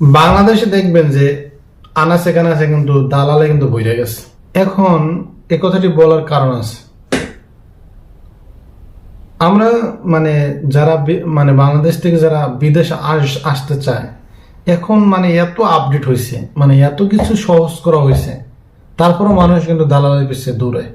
বাংলাদেশে দেখবেন যে আনাচে কানাচে কিন্তু দালালে কিন্তু বইরে গেছে। এখন এ কথাটি বলার কারণ আছে। আমরা মানে যারা মানে বাংলাদেশ থেকে যারা বিদেশ আসতে চায়, এখন মানে এত আপডেট হয়েছে মানে এত কিছু সহজ করা হয়েছে তারপরও মানুষ কিন্তু দালালের পিছিয়ে দৌড়ায়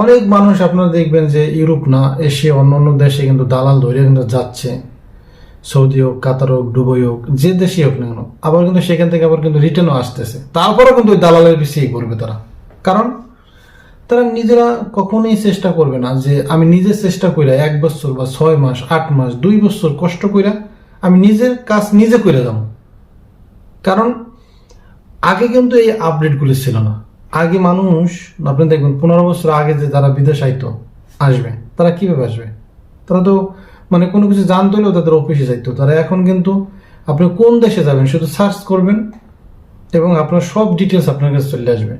অনেক মানুষ আপনারা দেখবেন যে ইউরোপ না, এশিয়া অন্য অন্য দেশে কিন্তু দালাল ধরে কিন্তু যাচ্ছে। সৌদি হোক, কাতার হোক, দুবাই হোক, যে দেশই হোক না কেন, আবার কিন্তু সেখান থেকে আবার কিন্তু রিটার্নও আসতেছে। তারপরেও কিন্তু ওই দালালের পিছিয়ে করবে তারা। কারণ তারা নিজেরা কখনোই চেষ্টা করবে না যে আমি নিজে চেষ্টা কইরা এক বছর বা ছয় মাস, আট মাস, দুই বছর কষ্ট কইরা আমি নিজের কাজ নিজে করে যাব। কারণ আগে কিন্তু এই আপডেটগুলি ছিল না। আগে মানুষ, আপনি দেখবেন পনেরো বছর আগে যে যারা বিদেশ আইতো, আসবে, তারা কীভাবে আসবে? তারা তো মানে কোনো কিছু জানতে হলেও তাদের অফিসে যাইতো তারা এখন কিন্তু আপনি কোন দেশে যাবেন শুধু সার্চ করবেন এবং আপনার সব ডিটেলস আপনার কাছে চলে আসবে।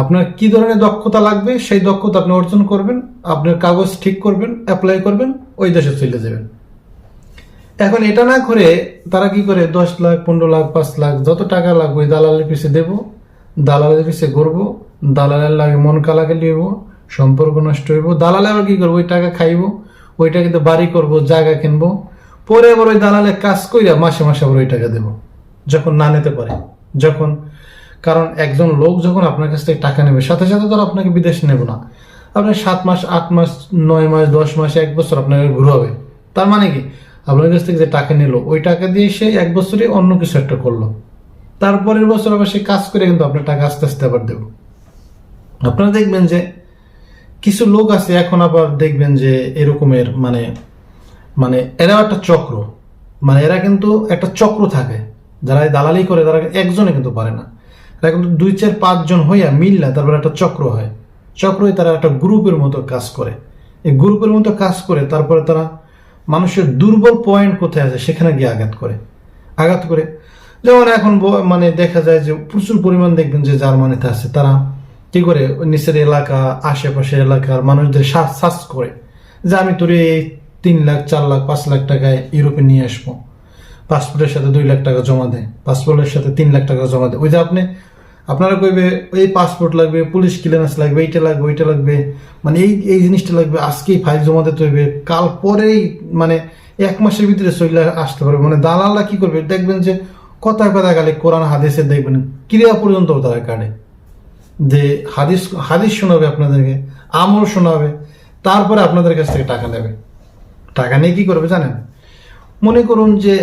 আপনার কি ধরনের দক্ষতা লাগবে সেই দক্ষতা আপনি অর্জন করবেন, আপনার কাগজ ঠিক করবেন অ্যাপ্লাই করবেন, ওই দেশে চলে যাবেন। এখন এটা না করে তারা কি করে, দশ লাখ, পনেরো লাখ, পাঁচ লাখ, যত টাকা লাগবে ওই দালালের পিছিয়ে দেব, দালালের পিছিয়ে ঘুরবো, দালালের লাগে মন কালাকে লিব সম্পর্ক নষ্ট হইব, দালালে আবার কি করব, ওই টাকা খাইবো ওই কিন্তু বাড়ি করব, জায়গা কিনবো। পরে আবার ওই দালালে কাজ কইরা মাসে মাসে আবার ওই টাকা দেবো, যখন না নিতে পারে। যখন, কারণ একজন লোক যখন আপনার কাছ থেকে টাকা নেবে, সাথে সাথে তো আপনাকে বিদেশ নেব না। আপনার সাত মাস, আট মাস, নয় মাস, দশ মাস, এক বছর আপনাকে ঘুরাবে। তার মানে কি? আপনার কাছ থেকে যে টাকা নিল, ওই টাকা দিয়ে সে এক বছরে অন্য কিছু একটা করল। তারপরের বছর আবার সে কাজ করে কিন্তু আপনার টাকা আস্তে আস্তে আবার দেব। আপনারা দেখবেন যে কিছু লোক আছে, এখন আবার দেখবেন যে এরকমের মানে মানে এরাও একটা চক্র। মানে এরা কিন্তু একটা চক্র থাকে। যারা দালালি করে, তারা একজনে কিন্তু পারে না। এরা কিন্তু দুই চার পাঁচজন হইয়া মিললে তারপরে একটা চক্র হয়। চক্রই তারা একটা গ্রুপের মতো কাজ করে। এই গ্রুপের মতো কাজ করে, তারপরে তারা মানুষের দুর্বল পয়েন্ট কোথায় আছে, সেখানে গিয়ে আঘাত করে। আঘাত করে। যেমন এখন মানে দেখা যায় যে প্রচুর পরিমাণ দেখবেন যে জার্মানিতে আছে। তারা কি করে নিচের এলাকা, আশেপাশের এলাকার মানুষদের সার্চ করে যে আমি তোর এই তিন লাখ, চার লাখ, পাঁচ লাখ টাকায় ইউরোপে নিয়ে আসব। পাসপোর্টের সাথে দুই লাখ টাকা জমা দেয়। পাসপোর্টের সাথে তিন লাখ টাকা জমা দেয়। ওই যে আপনি, আপনারা কইবে, এই পাসপোর্ট লাগবে, পুলিশ ক্লিয়ারেন্স লাগবে, এইটা লাগবে, ওইটা লাগবে। মানে এই এই জিনিসটা লাগবে, আজকেই ফাইল জমা দিতে হইবে। কাল পরেই মানে এক মাসের ভিতরে চলে আসতে পারবে। মানে দালালরা কি করবে? দেখবেন যে কথায় কথা খালি কোরআন, হাদিসে দেখবেন, ক্রিয়া পর্যন্ত তারা কাটে যে হাদিস হাদিস শোনাবে আপনাদেরকে, আমল শোনাবে, তারপরে আপনাদের কাছ থেকে টাকা নেবে। টাকা নিয়ে কি করবে জানেন? মনে করুন যে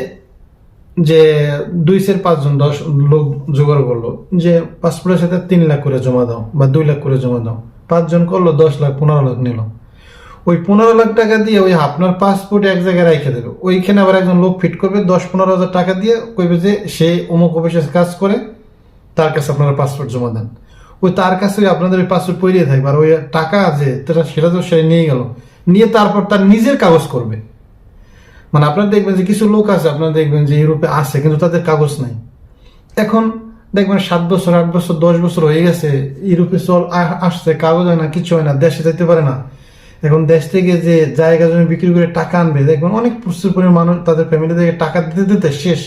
যে দুই সের পাঁচজন, দশ লোক জোগাড় করল, যে পাসপোর্টের সাথে তিন লাখ করে জমা দাও বা দুই লাখ করে জমা দাও। পাঁচজন করল, দশ লাখ, পনেরো লাখ নিল। ওই পনেরো লাখ টাকা দিয়ে ওই আপনার পাসপোর্ট এক জায়গায় রেখে দেবে। ওইখানে আবার একজন লোক ফিট করবে, দশ পনেরো হাজার টাকা দিয়ে কইবে যে সে অমুক অফিসে কাজ করে, তার কাছে আপনারা পাসপোর্ট জমা দেন। ওই তার কাছে আপনাদের ওই পাসপোর্ট পড়িয়ে থাকবে। আর ওই টাকা আছে, সেটা তো সে নিয়ে গেল। নিয়ে তারপর তার নিজের কাগজ করবে। মানে আপনারা দেখবেন যে কিছু লোক আছে, আপনারা দেখবেন যে ইউরোপে আছে, কিন্তু তাদের কাগজ নাই। এখন দেখবেন সাত বছর, আট বছর, দশ বছর হয়ে গেছে, ইউরোপে চল আসছে, কাগজ হয় না, কিছু হয় না, দেশে যেতে পারে না। এখন দেশ থেকে যে জায়গা জমি বিক্রি করে টাকা আনবে, দেখবেন অনেক প্রচুর পরিমাণ মানুষ তাদের ফ্যামিলি থেকে টাকা দিতে দিতে শেষ।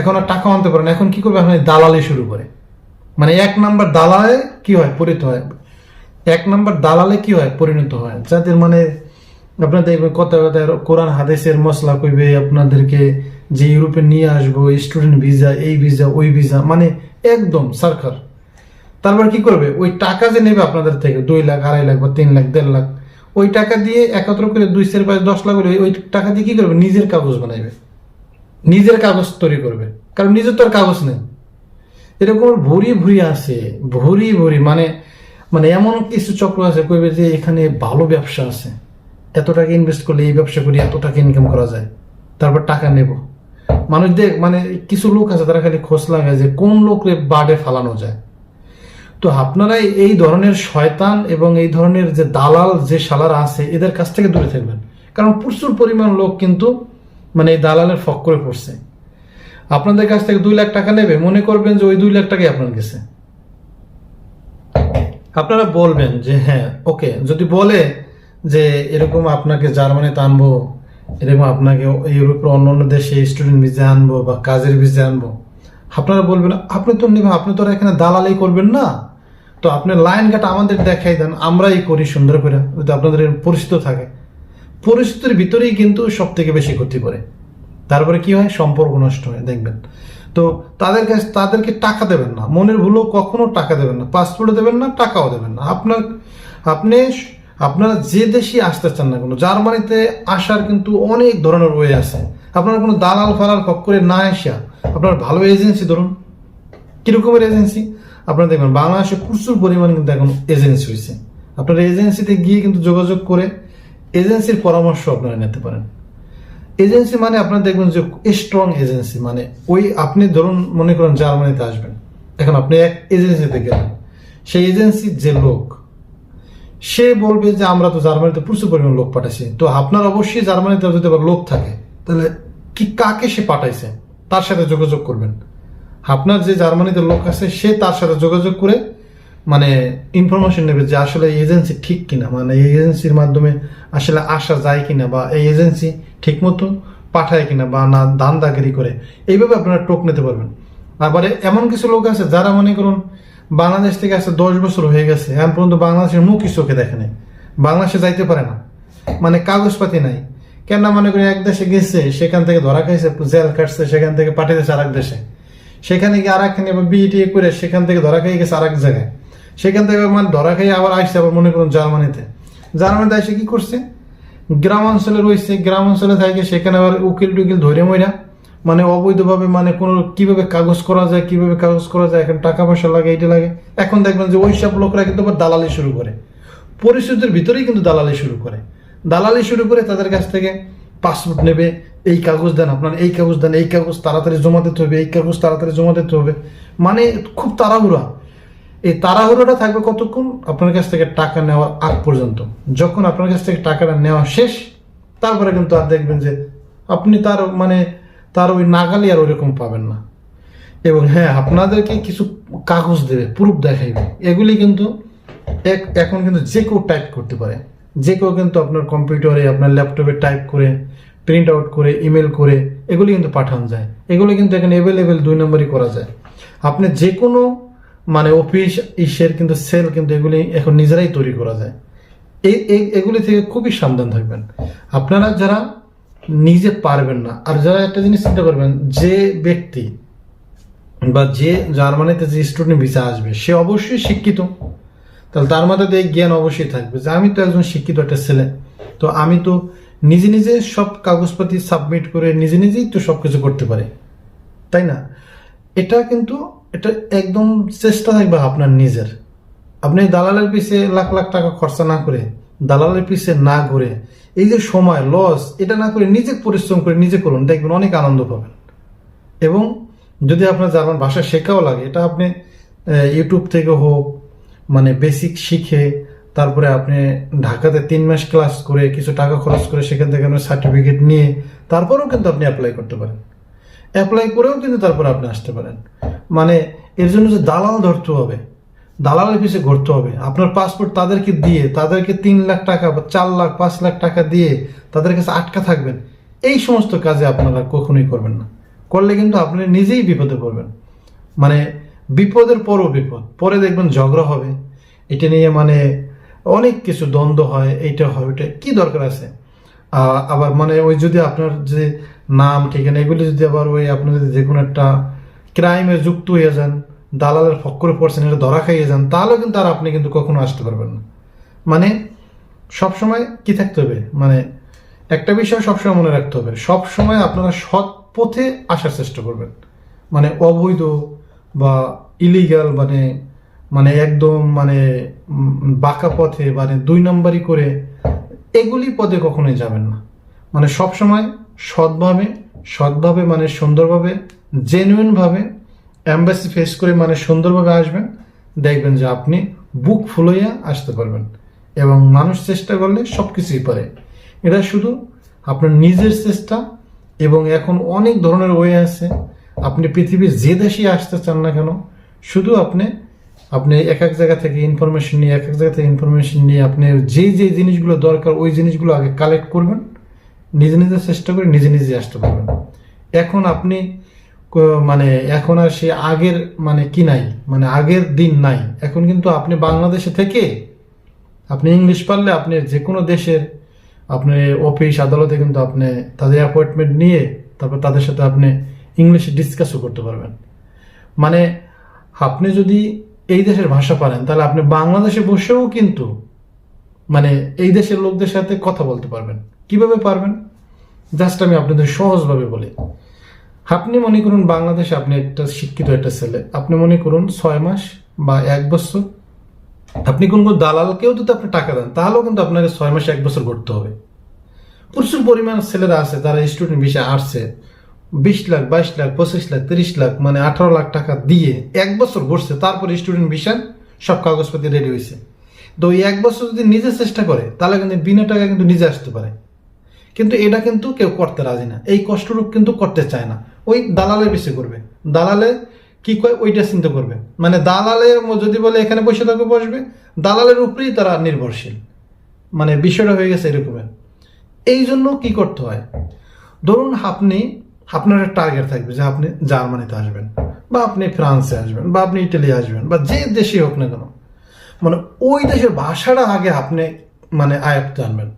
এখন আর টাকা আনতে পারে না। এখন কি করবে? এখন দালালি শুরু করে। মানে এক নাম্বার দালালে কি হয়? পরিণত হয়। এক নাম্বার দালালে কি হয়? পরিণত হয়। যাদের মানে আপনার দেখবেন কত কথা কোরআন, হাদিসের মশলা কইবে, আপনাদেরকে যে ইউরোপে নিয়ে আসব স্টুডেন্ট ভিসা এই ভিসা ওই ভিসা মানে একদম সরকার তারপর কি করবে? ওই টাকা যে নেবে আপনাদের থেকে, দুই লাখ, আড়াই লাখ বা তিন লাখ, দেড় লাখ, ওই টাকা দিয়ে একত্র করে দুই, চার, পাঁচ, দশ লাখ ওই টাকা দিয়ে কি করবে? নিজের কাগজ বানাইবে। নিজের কাগজ তৈরি করবে। কারণ নিজের তো আর কাগজ নেই। এরকম ভরি ভরি আছে, ভরি ভরি মানে মানে এমন কিছু চক্র আছে, কইবে যে এখানে ভালো ব্যবসা আছে। এত টাকা ইনভেস্ট করলে এই ব্যবসা করি, এত টাকা ইনকাম করা যায়। তারপর টাকা নেব। মানুষ দেখ মানে কিছু লোক আছে, তারা খালি খোঁজ লাগায় যে কোন লোকরে বাডে ফালানো যায়। তো আপনারা এই ধরনের শয়তান এবং এই ধরনের যে দালাল, যে শালারা আছে, এদের কাছ থেকে দূরে থাকবেন। কারণ প্রচুর পরিমাণ লোক কিন্তু মানে এই দালালের ফক করে পড়ছে। আপনাদের কাছ থেকে দুই লাখ টাকা নেবে, মনে করবেন যে ওই দুই লাখ টাকাই আপনার গেছে আপনারা বলবেন যে হ্যাঁ ওকে, যদি বলে যে এরকম আপনাকে জার্মানিতে আনব, এরকম আপনাকে ইউরোপের অন্য অন্য দেশে স্টুডেন্ট ভিসা আনব বা কাজের ভিসা আনব, আপনারা বলবেন, আপনি তো নেবেন, আপনি তো এখানে দালালি করবেন না। তো আপনি লাইন কাটা আমাদের দেখাই দেন, আমরাই করি সুন্দর করে যদি আপনাদের পরিচিত থাকে। পরিস্থিতির ভিতরেই কিন্তু সব থেকে বেশি ক্ষতি করে। তারপরে কি হয়? সম্পর্ক নষ্ট হয়, দেখবেন। তো তাদের কাছে তাদেরকে টাকা দেবেন না। মনের ভুলেও কখনো টাকা দেবেন না। পাসপোর্টও দেবেন না, টাকাও দেবেন না। আপনার, আপনি আপনারা যে দেশে আসতে চান না কোনো, জার্মানিতে আসার কিন্তু অনেক ধরনের ওয়ে আছে। আপনার কোনো দালাল ফালাল করে না আসা আপনার ভালো এজেন্সি ধরুন। কীরকমের এজেন্সি? আপনারা দেখবেন, বাংলাদেশে প্রচুর পরিমাণে কিন্তু এখন এজেন্সি হয়েছে। আপনার এজেন্সিতে গিয়ে কিন্তু যোগাযোগ করে এজেন্সির পরামর্শ আপনারা নিতে পারেন। এজেন্সি মানে আপনারা দেখবেন যে স্ট্রং এজেন্সি মানে ওই আপনি ধরুন মনে করেন জার্মানিতে আসবেন। এখন আপনি এক এজেন্সিতে গেলেন। সেই এজেন্সির যে লোক, সে বলবে যে আমরা তো জার্মানিতে প্রচুর পরিমাণ লোক পাঠাইছি। তো আপনার অবশ্যই জার্মানিতে যদি আবার লোক থাকে, তাহলে কি কাকে সে পাঠাইছে? তার সাথে যোগাযোগ করবেন। আপনার যে জার্মানিতে লোক আছে, সে তার সাথে যোগাযোগ করে মানে ইনফরমেশন নেবে যে আসলে এই এজেন্সি ঠিক কিনা? মানে এই এজেন্সির মাধ্যমে আসলে আসা যায় কিনা বা এই এজেন্সি ঠিক মতো পাঠায় কিনা বা না দান দাগিরি করে? এইভাবে আপনারা টোক নিতে পারবেন। আবার এমন কিছু লোক আছে যারা মনে করুন বাংলাদেশ থেকে আসতে দশ বছর হয়ে গেছে, এখন পর্যন্ত বাংলাদেশের মুখই চোখে দেখে নেই। বাংলাদেশে যাইতে পারে না। মানে কাগজপাতি নাই। কেন মনে করি এক দেশে গেছে, সেখান থেকে ধরা খাইছে, জেল কাটছে সেখান থেকে পাঠিয়েছে আর এক দেশে। সেখানে গিয়ে আর একখানে বিইটি করে সেখান থেকে ধরা খাই গেছে আর এক জায়গায়। সেখান থেকে মানে ধরা খাই আবার আসছে আবার মনে করুন জার্মানিতে। জার্মানিতে এসে কি করছে? গ্রাম অঞ্চলে রয়েছে, গ্রাম অঞ্চলে থাকে, সেখানে আবার উকিল টুকিল ধরে মইরা মানে অবৈধভাবে মানে কোনো কীভাবে কাগজ করা যায়, কীভাবে কাগজ করা যায়, এখন টাকা পয়সা লাগে, এটা লাগে। এখন দেখবেন যে ওইসব লোকরা কিন্তু আবার দালালি শুরু করে। পরিস্থিতির ভিতরেই কিন্তু দালালি শুরু করে। দালালি শুরু করে তাদের কাছ থেকে পাসপোর্ট নেবে, এই কাগজ দেন আপনার, এই কাগজ দেন, এই কাগজ তাড়াতাড়ি জমা দিতে হবে, এই কাগজ তাড়াতাড়ি জমা দিতে হবে। মানে খুব তাড়াহুড়া। এই তাড়াহুড়োটা থাকবে কতক্ষণ? আপনার কাছ থেকে টাকা নেওয়ার আগ পর্যন্ত। যখন আপনার কাছ থেকে টাকাটা নেওয়া শেষ, তারপরে কিন্তু আর দেখবেন যে আপনি তার মানে তার ওই নাগালি আর ওইরকম পাবেন না। এবং হ্যাঁ আপনাদেরকে কিছু কাগজ দেবে, প্রুফ দেখাইবে। এগুলি কিন্তু এক- এখন কিন্তু যে কেউ টাইপ করতে পারে। যে কেউ কিন্তু আপনার কম্পিউটারে, আপনার ল্যাপটপে টাইপ করে, প্রিন্ট আউট করে, ইমেল করে, এগুলি কিন্তু পাঠানো যায়। এগুলি কিন্তু এখানে অ্যাভেলেবেল দুই নম্বরই করা যায়। আপনি যে কোনো মানে অফিস ইসের কিন্তু সেল কিন্তু এগুলি এখন নিজেরাই তৈরি করা যায়। এই, এই- এগুলি থেকে খুবই সাবধান থাকবেন। আপনারা যারা নিজে পারবেন না, আর যারা একটা জিনিস চিন্তা করবেন, যে ব্যক্তি বা যে জার্মানিতে যে স্টুডেন্ট ভিসা আসবে, সে অবশ্যই শিক্ষিত। তাহলে তার মধ্যে দিয়ে জ্ঞান অবশ্যই থাকবে যে আমি তো একজন শিক্ষিত একটা ছেলে। তো আমি তো নিজে নিজে সব কাগজপাতি সাবমিট করে নিজে নিজেই তো সব কিছু করতে পারি। তাই না? এটা কিন্তু এটা একদম চেষ্টা থাকবে আপনার নিজের। আপনি দালালের পিছে লাখ লাখ টাকা খরচা না করে, দালালের পিছে না ঘুরে, এই যে সময় লস এটা না করে নিজে পরিশ্রম করে নিজে করুন, দেখবেন অনেক আনন্দ পাবেন। এবং যদি আপনার জার্মান ভাষা শেখাও লাগে, এটা আপনি ইউটিউব থেকে হোক মানে বেসিক শিখে, তারপরে আপনি ঢাকাতে তিন মাস ক্লাস করে, কিছু টাকা খরচ করে সেখান থেকে সার্টিফিকেট নিয়ে, তারপরেও কিন্তু আপনি অ্যাপ্লাই করতে পারেন। অ্যাপ্লাই করেও কিন্তু তারপরে আপনি আসতে পারেন। মানে এর জন্য যে দালাল ধরতে হবে, দালালের পিছিয়ে ঘুরতে হবে। আপনার পাসপোর্ট তাদেরকে দিয়ে, তাদেরকে তিন লাখ টাকা বা চার লাখ, পাঁচ লাখ টাকা দিয়ে তাদের কাছে আটকা থাকবেন, এই সমস্ত কাজে আপনারা কখনোই করবেন না। করলে কিন্তু আপনি নিজেই বিপদে পড়বেন। মানে বিপদের পরও বিপদ। পরে দেখবেন ঝগড়া হবে। এটা নিয়ে মানে অনেক কিছু দ্বন্দ্ব হয়, এইটা হয়, ওইটা কি দরকার আছে? আবার মানে ওই যদি আপনার যে নাম, ঠিকানা, এগুলি যদি আবার ওই আপনি যদি যে কোনো একটা ক্রাইমে যুক্ত হয়ে যান, দালালের ফক্করে পড়ছেন, এটা ধরা খাইয়ে যান তাহলেও কিন্তু আর আপনি কিন্তু কখনো আসতে পারবেন না। মানে সবসময় কি থাকতে হবে? মানে একটা বিষয় সবসময় মনে রাখতে হবে, সবসময় আপনারা সৎ পথে আসার চেষ্টা করবেন। মানে অবৈধ বা ইলিগাল মানে মানে একদম মানে বাঁকা পথে মানে দুই নম্বরই করে এগুলি পদে কখনোই যাবেন না। মানে সবসময় সৎভাবে সৎভাবে মানে সুন্দরভাবে, জেনুইনভাবে অ্যাম্বাসি ফেস করে মানে সুন্দরভাবে আসবেন, দেখবেন যে আপনি বুক ফুলইয়া আসতে পারবেন এবং মানুষ চেষ্টা করলে সব কিছুই পারে। এটা শুধু আপনার নিজের চেষ্টা এবং এখন অনেক ধরনের ওয়ে আছে। আপনি পৃথিবীর যে দেশে আসতে চান না কেন, শুধু আপনি আপনি এক এক জায়গা থেকে ইনফরমেশন নিয়ে, এক এক জায়গা থেকে ইনফরমেশন নিয়ে আপনি যেই যেই জিনিসগুলো দরকার, ওই জিনিসগুলো আগে কালেক্ট করবেন, নিজে নিজে চেষ্টা করে নিজে নিজে আসতে পারবেন। এখন আপনি মানে এখন আর সে আগের মানে কি নাই মানে আগের দিন নাই। এখন কিন্তু আপনি বাংলাদেশে থেকে, আপনি ইংলিশ পারলে আপনি যে কোনো দেশের, আপনি অফিস আদালতে কিন্তু আপনি তাদের অ্যাপয়েন্টমেন্ট নিয়ে, তারপর তাদের সাথে আপনি ইংলিশে ডিসকাসও করতে পারবেন। মানে আপনি যদি এই দেশের ভাষা পারেন, তাহলে আপনি বাংলাদেশে বসেও কিন্তু মানে এই দেশের লোকদের সাথে কথা বলতে পারবেন। কীভাবে পারবেন? জাস্ট আমি আপনাদের সহজভাবে বলি। আপনি মনে করুন বাংলাদেশে আপনি একটা শিক্ষিত একটা ছেলে। আপনি মনে করুন ছয় মাস বা এক বছর, আপনি কোন কোন দালালকেও যদি আপনি টাকা দেন, তাহলেও কিন্তু আপনাকে ছয় মাসে এক বছর করতে হবে। প্রচুর পরিমাণ ছেলেরা আছে, তারা স্টুডেন্ট বিষয়ে আসছে। বিশ লাখ, বাইশ লাখ, পঁচিশ লাখ, তিরিশ লাখ মানে আঠারো লাখ টাকা দিয়ে এক বছর বসছে তারপরে স্টুডেন্ট বিষয় সব কাগজপাতি রেডি হয়েছে। তো ওই এক বছর যদি নিজে চেষ্টা করে, তাহলে কিন্তু বিনা টাকা কিন্তু নিজে আসতে পারে। কিন্তু এটা কিন্তু কেউ করতে রাজি না। এই কষ্টটুকু কিন্তু করতে চায় না। ওই দালালে বেশি করবে। দালালে কি কয়, ওইটা চিন্তা করবে। মানে দালালের যদি বলে এখানে বসে থাকবে বসবে। দালালের উপরেই তারা নির্ভরশীল। মানে বিষয়টা হয়ে গেছে এরকমের এই জন্য কি করতে হয়? ধরুন আপনি আপনার টার্গেট থাকবে যে আপনি জার্মানিতে আসবেন, বা আপনি ফ্রান্সে আসবেন, বা আপনি ইটালি আসবেন, বা যে দেশে হোক না কেন। মানে ওই দেশের ভাষাটা আগে আপনি মানে আয়ত্ত আনবেন।